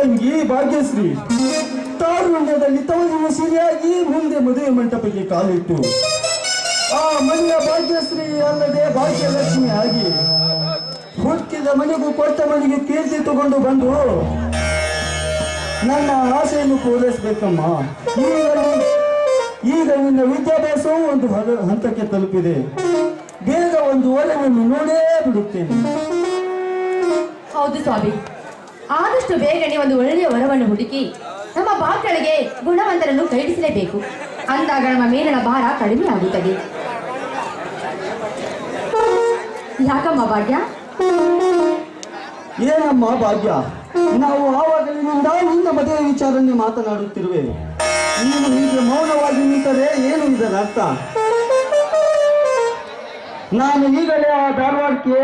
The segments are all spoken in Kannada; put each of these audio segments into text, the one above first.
ತಂಗಿ ಭಾಗ್ಯಶ್ರೀ. ತಾರುಣ್ಯದಲ್ಲಿ ತವರಿನ ಸಿರಿಯಾಗಿ ಮುಂದೆ ಮದುವೆ ಮಂಟಪಕ್ಕೆ ಕಾಲಿಟ್ಟು. ಆ ಮನೆಯ ಭಾಗ್ಯಶ್ರೀ ಅಲ್ಲದೆ ಭಾಗ್ಯಲಕ್ಷ್ಮಿ ಆಗಿ ಹುಟ್ಟಿದ ಮನೆಗೂ ಕೊಟ್ಟ ಮನೆಗೆ ಕೀರ್ತಿ ತಗೊಂಡು ಬಂದು, ನನ್ನ ಆಸೆಯನ್ನು ಪೂರೈಸಬೇಕಮ್ಮ. ಈಗ ನಿನ್ನ ವಿದ್ಯಾಭ್ಯಾಸವು ಒಂದು ಹಂತಕ್ಕೆ ತಲುಪಿದೆ. ಬೇಗ ಒಂದು ಒಲೆಯನ್ನು ನೋಡೇ ಬಿಡುತ್ತೇನೆ. ಹೌದು ಸ್ವಾಮಿ. ಆದಷ್ಟು ಬೇಗನೆ ಒಂದು ಒಳ್ಳೆಯ ವರವನ್ನು ಹುಡುಕಿ ನಮ್ಮ ಬಾಕಳಿಗೆ ಗುಣವಂತರನ್ನು ಕೈಡಿಸಲೇಬೇಕು ಅಂದಾಗ ನಮ್ಮ ಮೇಲಿನ ಭಾರ ಕಡಿಮೆ ಆಗುತ್ತದೆ. ಯಾಕಮ್ಮ ಭಾಗ್ಯ? ಏನಮ್ಮ ಭಾಗ್ಯ? ನಾವು ಆವಾಗಲಿನಿಂದ ನಿನ್ನ ಮದುವೆ ವಿಚಾರನ್ನೇ ಮಾತನಾಡುತ್ತಿರುವೆ. ನೀನು ಹೀಗೆ ಮೌನವಾಗಿ ನಿಂತರೆ ಏನು ಇದರ ಅರ್ಥ ನಾನು ಈಗಲೇ ಆ ಧಾರವಾಡಕ್ಕೆ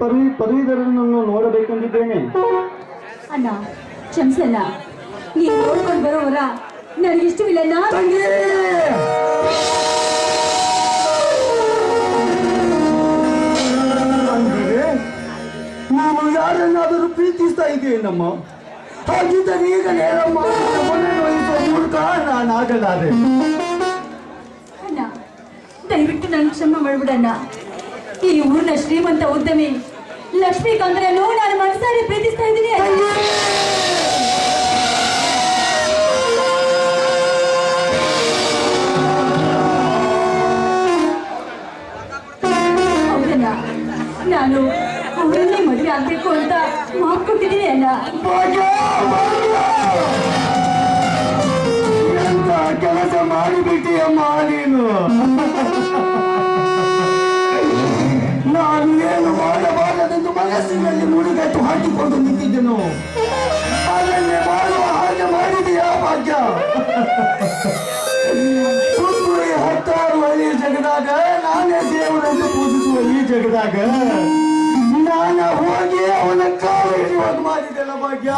ಪದವಿ ಪದವೀಧರನನ್ನು ನೋಡಬೇಕೆಂದಿದ್ದೇನೆ. ಅಣ್ಣ ಕ್ಷಮಿಸಲ್ಲ ನೀನು ನೋಡ್ಕೊಂಡು ಬರೋವರ ನನಗೆ ಇಷ್ಟವಿಲ್ಲ ನಾನು ನೀನು ಯಾರನ್ನಾದರೂ ಪ್ರೀತಿಸ್ತಾ ಇದೆಯೇನಮ್ಮ ಹಾಗಿದ್ದರೆ ಈಗ ವಹಿಸುವ ಮೂಲಕ ನಾನು ಆಗಲಾರೆ. ಅಣ್ಣ ದಯವಿಟ್ಟು ನನ್ನ ಕ್ಷಮ ಮಾಡ್ಬಿಡಣ್ಣ. ಈ ಊರಿನ ಶ್ರೀಮಂತ ಉದ್ಯಮಿ ಲಕ್ಷ್ಮೀಕಾಂತರನ್ನು ನಾನು ಮನಸ್ಸಾರಿ ಪ್ರೀತಿಸ್ತಾ ಇದ್ದೀನಿ. ನಾನು ಅವರನ್ನೇ ಮದುವೆ ಆಗ್ಬೇಕು ಅಂತ ಮಾಡ್ಕೊಟ್ಟಿದ್ದೀನಿ ಅಲ್ಲ ಕೆಲಸ ಮಾಡಿಬಿಟ್ಟಿಯಮ್ಮ ನೀನು? ಮನಸ್ಸಿನಲ್ಲಿ ಮುಡಿಗಟ್ಟು ಹಾಕಿಕೊಂಡು ನಿಂತಿದ್ದೆನು. ಅದನ್ನೇ ಮಾಡುವ ಹಾಗೆ ಮಾಡಿದೆಯಾ ಭಾಗ್ಯ. ಸುತ್ತು ಈ ಹತ್ತಾರು ಹಳ್ಳಿಯ ಜಗದಾಗ ನಾನೇ ದೇವರನ್ನು ಪೂಜಿಸುವ ಈ ಜಗದಾಗ. ನಾನ ಹೋಗಿ ಅವನ ಕಾಲ ಹಿಡಿಯುವಾಗ ಮಾಡಿದೆಲ್ಲ ಭಾಗ್ಯ?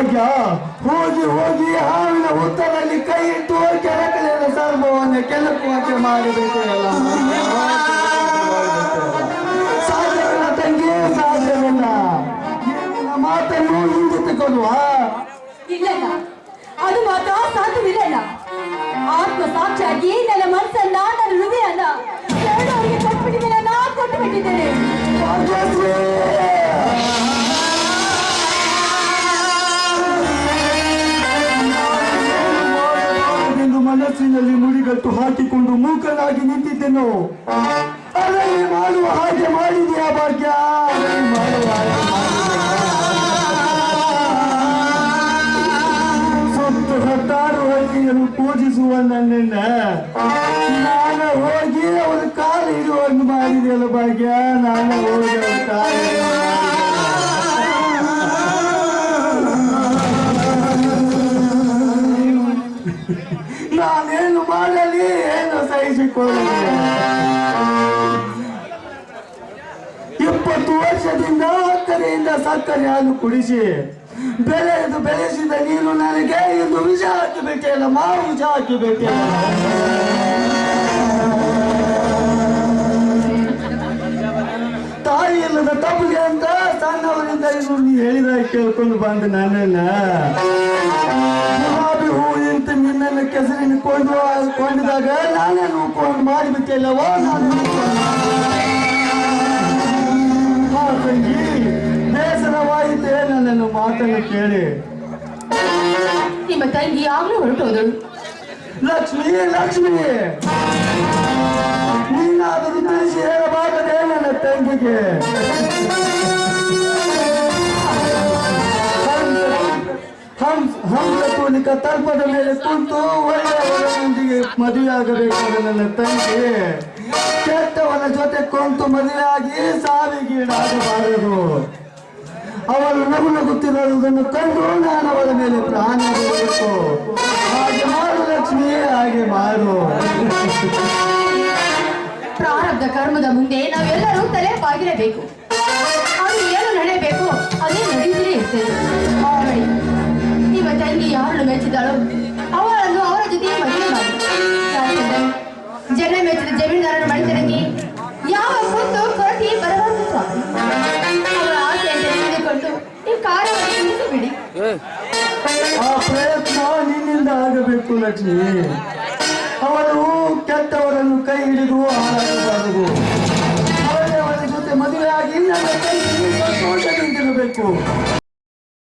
ಭಾಗ್ಯ. ಹೋಗಿ ಹೋಗಿ, ಹಾವಿನ ಹುತ್ತದಲ್ಲಿ ಕೈ ಇಟ್ಟು ಕೆಳಕಲೆಯ ಸರ್ವವನ್ನು ಕೆಲಕುವಂತೆ ಮಾಡಬೇಕು ಎಲ್ಲ ಸಾಧ್ಯವಿಲ್ಲ ತಂಗಿ, ಸಾಧ್ಯವಿಲ್ಲ. ನಿನ್ನ ಮಾತನ್ನು ಹಿಂದೆ ತಗೊಳ್ಳುವ ಇಲ್ಲಣ್ಣ, ಅದು ಮಾತ್ರ ಸಾಧ್ಯವಿಲ್ಲ ಆತ್ಮ ಸಾಕ್ಷಿಯಾಗಿ ನನ್ನ ಮನಸ್ಸನ್ನ, ನನ್ನ ಹೃದಯನ ಕೊಟ್ಟು ಬಿಟ್ಟಿದ್ದೇನೆ ಹಾಕಿಕೊಂಡು ಮೂಕನಾಗಿ ನಿಂತಿದ್ದೆನು. ಅದನ್ನೇ ಮಾಡುವ ಹಾಗೆ ಮಾಡಿದೆಯಾ, ಭಾಗ್ಯ? ಮಾಡುವ ಹತ್ತಾರು ಹೊತ್ತಿಯನ್ನು ಪೂಜಿಸುವ ನನ್ನನ್ನ ನಾನು ಹೋಗಿ ಅವನ ಕಾಲು ಹಿಡಿಯುವಂಗೆ ಮಾಡಿದೆಯಲ್ಲ, ಭಾಗ್ಯ? ನಾನು ಹೋಗಿ ಅವನ ಕಾಲು ಇಪ್ಪತ್ತು ವರ್ಷದಿಂದ ಕರೆಯಿಂದ ಸಕ್ಕರೆ ಹಾಲು ಕುಡಿಸಿ, ಬೆಳೆದು ಬೆಳೆಸಿದ ನೀನು ನನಗೆ ಇದು ವಿಷ ಹಾಕಿ ಮಾವು ವಿಷ ಹಾಕಿ ತಾಯಿ ಇಲ್ಲದ ತಪ್ಪಿಗೆ ಅಂತ ಸಣ್ಣವರಿಂದ ಇದು ನೀ ಹೇಳಿದ ಕೇಳ್ಕೊಂಡು ಬಂದ ನನ್ನನ್ನ. ಇಂತ ನಿನ್ನನ್ನು ಕೆಸರಿನ ಕೊಂಡು ಕೊಂಡಿದಾಗ ನಾನೇ ನೂಕೊಂಡು ಮಾಡಿಬಿಟ್ಟಿಲ್ಲವೋ ನಾನು ಹಾ, ತಂಗಿ ಬೇಸರವಾಯಿತೇ ನನ್ನನ್ನು ಮಾತನ್ನು ಕೇಳಿ. ನಿಮ್ಮ ತಂಗಿ ಯಾವಾಗಲೂ ಹೊರಟೋದಳು. ಲಕ್ಷ್ಮಿ ಲಕ್ಷ್ಮಿ! ನೀನಾದರೂ ತಿಳಿಸಿ ಹೇಳಬಾರದೆ ನನ್ನ ತಂಗಿಗೆ. ತೂಲಿಕ ತಲ್ಪದ ಮೇಲೆ ಕುಂತು ಒಳ್ಳೆಯವರೊಂದಿಗೆ ಮದುವೆಯಾಗಬೇಕಾದ ನನ್ನ ತಂಗಿ. ಕೆಟ್ಟವನ ಜೊತೆ ಕುಂತು ಮದುವೆಯಾಗಿ ಸಾವಿಗೀಡಾಗಬಾರದು. ಅವರು ನಗು ನಗುತ್ತಿರುವುದನ್ನು ಕಂಡು ನಾನು ಅವರ ಮೇಲೆ ಪ್ರಾಣ ಬಿಡಬೇಕು ಹಾಗೆ ಮಾಡು ಲಕ್ಷ್ಮಿ, ಹಾಗೆ ಮಾಡು. ಪ್ರಾರಬ್ಧ ಕರ್ಮದ ಮುಂದೆ ನಾವೆಲ್ಲರೂ ತಲೆ ಬಾಗಿರಬೇಕು. ಅದು ಏನು ನಡೆಯಬೇಕು ಅದೇ ನಡೆಯುತ್ತಲೇ ಮನೆಯಲ್ಲಿ ಯಾರನ್ನು ಮೆಚ್ಚಿದ್ದಾಳೋ ಅವರನ್ನು ಅವರ ಜೊತೆಗೆ ಮದುವೆ ಮಾಡಿ. ಜನ ಮೆಚ್ಚಿದ ಜಮೀನ್ದಾರರ ಮನೆತನಕ್ಕೆ ಯಾವ ಕುಂದು ಕೊರತೆ ಬರಬಾರದು ಸ್ವಾಮಿ. ಅವರ ಆಸೆಯನ್ನು ತಿಳಿದುಕೊಂಡು ಈ ಕಾರ್ಯವನ್ನು ಬಿಡಿ ಆ ಪ್ರಯತ್ನ ನಿನ್ನಿಂದ ಆಗಬೇಕು ಲಕ್ಷ್ಮಿ. ಅವರು ಕೆಟ್ಟವರನ್ನು ಕೈ ಹಿಡಿದು ಹಾಳಾಗಬಾರದು ಅವರ ಜೊತೆ ಮದುವೆಯಾಗಿ ನನ್ನ ಕೈ ಸಂತೋಷದಿಂದಿರಬೇಕು.